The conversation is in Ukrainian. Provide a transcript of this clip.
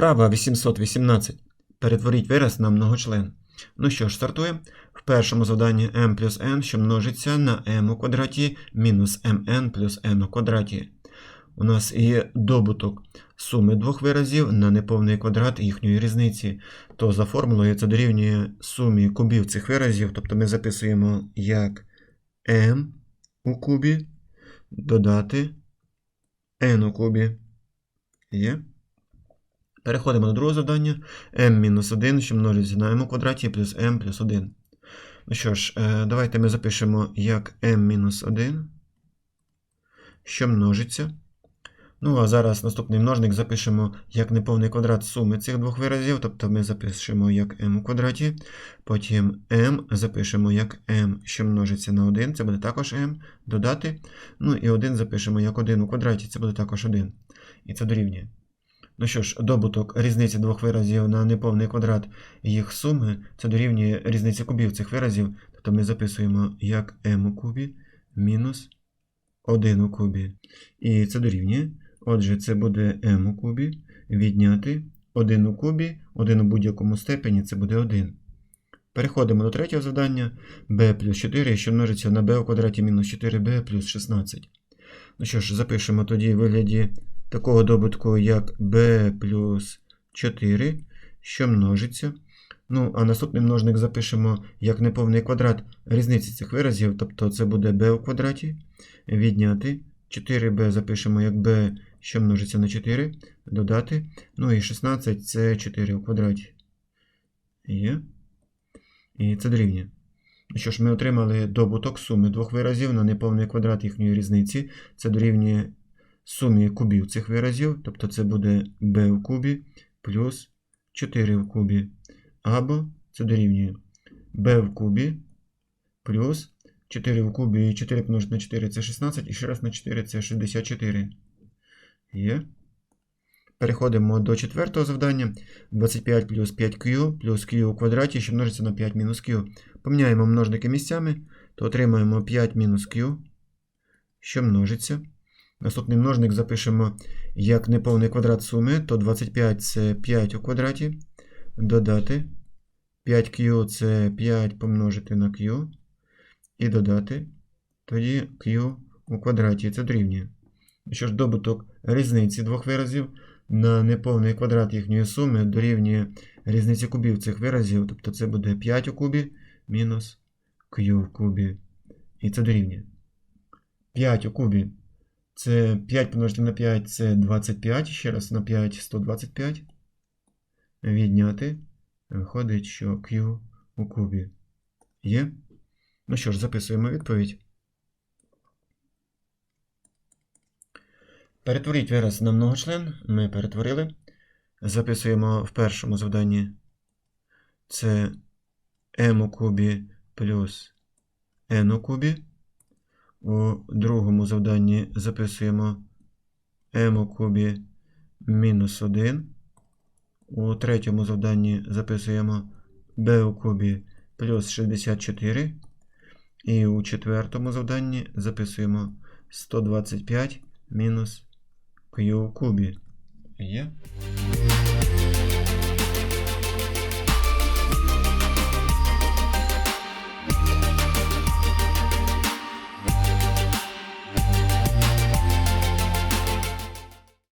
Вправа 818. Перетворіть вираз на многочлен. Ну що ж, стартуємо. В першому завданні m плюс n, що множиться на m у квадраті мінус mn плюс n у квадраті. У нас є добуток суми двох виразів на неповний квадрат їхньої різниці. То за формулою це дорівнює сумі кубів цих виразів. Тобто ми записуємо як m у кубі додати n у кубі. Є. Переходимо до другого завдання. m-1, що множиться на m у квадраті плюс m плюс 1. Ну що ж, е, давайте ми запишемо як m-1, що множиться. Ну, а зараз наступний множник запишемо як неповний квадрат суми цих двох виразів. Тобто ми запишемо як m у квадраті. Потім m запишемо як m, що множиться на 1, це буде також m, додати. Ну і 1 запишемо як 1 у квадраті, це буде також 1. І це дорівнює. Ну що ж, добуток різниці двох виразів на неповний квадрат їх суми, це дорівнює різниці кубів цих виразів. Тобто ми записуємо як m у кубі мінус 1 у кубі. І це дорівнює. Отже, це буде m у кубі відняти 1 у кубі, 1 у будь-якому степені це буде 1. Переходимо до третього завдання b плюс 4, що множиться на b у квадраті мінус 4b плюс 16. Ну що ж, запишемо тоді в вигляді такого добутку, як b плюс 4, що множиться. Ну, а наступний множник запишемо як неповний квадрат різниці цих виразів, тобто це буде b у квадраті, відняти. 4b запишемо як b, що множиться на 4, додати. Ну і 16 це 4 у квадраті. Є. І це дорівнює. Що ж, ми отримали добуток суми двох виразів на неповний квадрат їхньої різниці. Це дорівнює сумі кубів цих виразів, тобто це буде b в кубі плюс 4 в кубі. Або це дорівнює b в кубі плюс 4 в кубі і 4 помножити на 4 це 16, і ще раз на 4 це 64. Є. Переходимо до четвертого завдання. 25 плюс 5q плюс q у квадраті, що множиться на 5 мінус q. Поміняємо множники місцями, то отримаємо 5 мінус q, що множиться. Наступний множник запишемо як неповний квадрат суми, то 25 це 5 у квадраті. Додати 5q це 5 помножити на q. І додати тоді q у квадраті. Це дорівнює. Що ж, добуток різниці двох виразів на неповний квадрат їхньої суми дорівнює різниці кубів цих виразів. Тобто це буде 5 у кубі мінус q в кубі. І це дорівнює. 5 у кубі. Це 5 помножити на 5 це 25. Ще раз на 5 125. Відняти. Виходить, що q у кубі є. Ну що ж, записуємо відповідь. Перетворіть вираз на многочлен. Ми перетворили. Записуємо в першому завданні це m у кубі плюс n у кубі. У другому завданні записуємо m у кубі мінус 1. У третьому завданні записуємо b у кубі плюс 64. І у четвертому завданні записуємо 125 мінус q в кубі. Є.